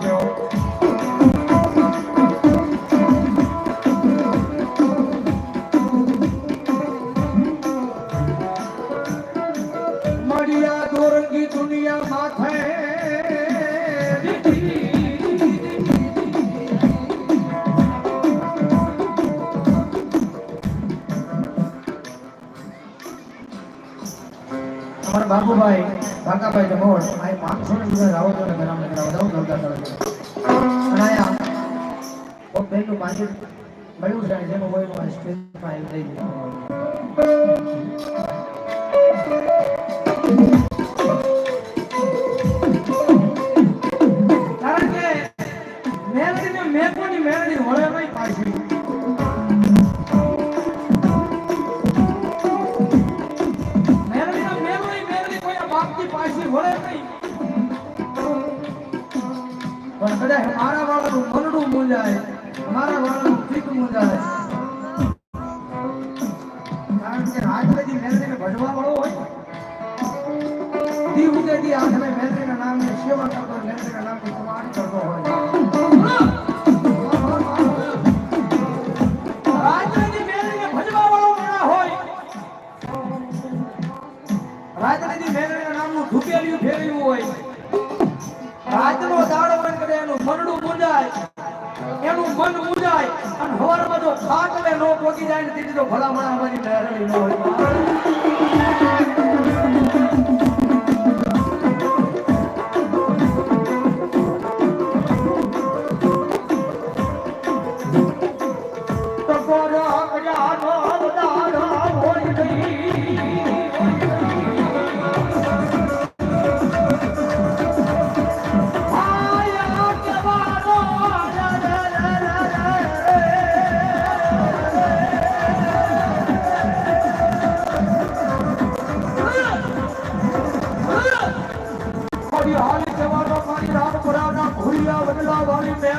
દેવો દુનિયા માથે અમારા બાબુભાઈ ભાગાભાઈ જમોડ આ પાંચસો ને બધા રાવો તો ને રામ ને દઉં ગમતા દઉં અને આયા ઓ બેનું પાંચે મળ્યું છે જેનું કોઈ એનું સ્ટેજમાં થઈ લઈ પણ કદાચ મારા વાળાનું મનડું મૂંઝાય મારા વાળાનું ચિત્ત મૂંઝાય. કારણ કે રાજપતિ મેલડીને ભજવા વાળો હોય દી ઉગે દી આ સમય નામને સેવા કરતો હોય, મેલડીના નામની કમાણી કરતો હોય. રાજનીતિ મેળવીના નામનું ઢુકેલિયું ફેરવ્યું હોય. કરે મુંજાય, એનું મન મુંજાય, અને હવારમાં જો ને નો પોગી જાય ને તેથી તો ભલામણ અમારી મેળવી ન હોય.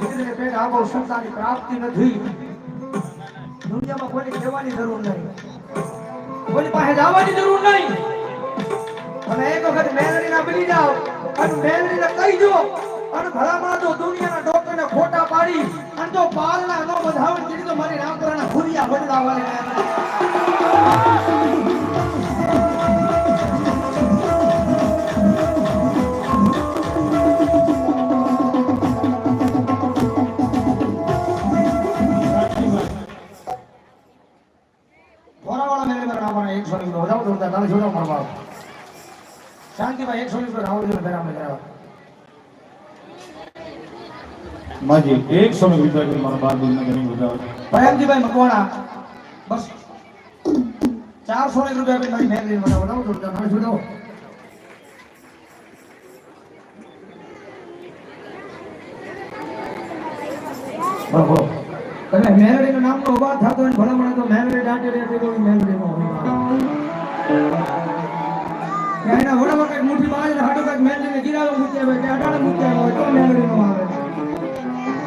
ત્યાં નીકળીને આગળ આવો પ્રાપ્તિ નથી. દુનિયામાં કોઈને કહેવાની જરૂર નહીં. કોઈની પાસે જવાની જરૂર નહીં. અને એક વખત મેલડીના બની જાઓ, અને મેલડીને કહી દો, અને ભલામણ જો દુનિયાના ડોક્ટરને ખોટા પાડી, અને જો પાલના ન વધાવણ કરી તો મારી રામકરાના ભૂરિયા બદલાવાની નામ વધારે દોડતા તારે જોડો મારવા શાંતિભાઈ એકસો વીસ રાવળ જોડે મેરા કરાવ માજી એકસો ને રૂપિયા મારા બાર દૂધના ઘરે વધાવે ભયમજીભાઈ મકવાણા બસ. ચારસો એક રૂપિયા આપી મારી મેલડી બધા વધારે દોડતા તારે જોડો બહો કદાચ નામ તો ઊભા થતો હોય ને ભલે મને તો મેલડી દાંડી રહેતી કે એના વડો કંઈક મુઠી બાજુ હાડો કંઈક મેળવીને ગીરાવે મૂકી આવે કે અટાણે મૂકી આવે તો મેળવીનો આવે.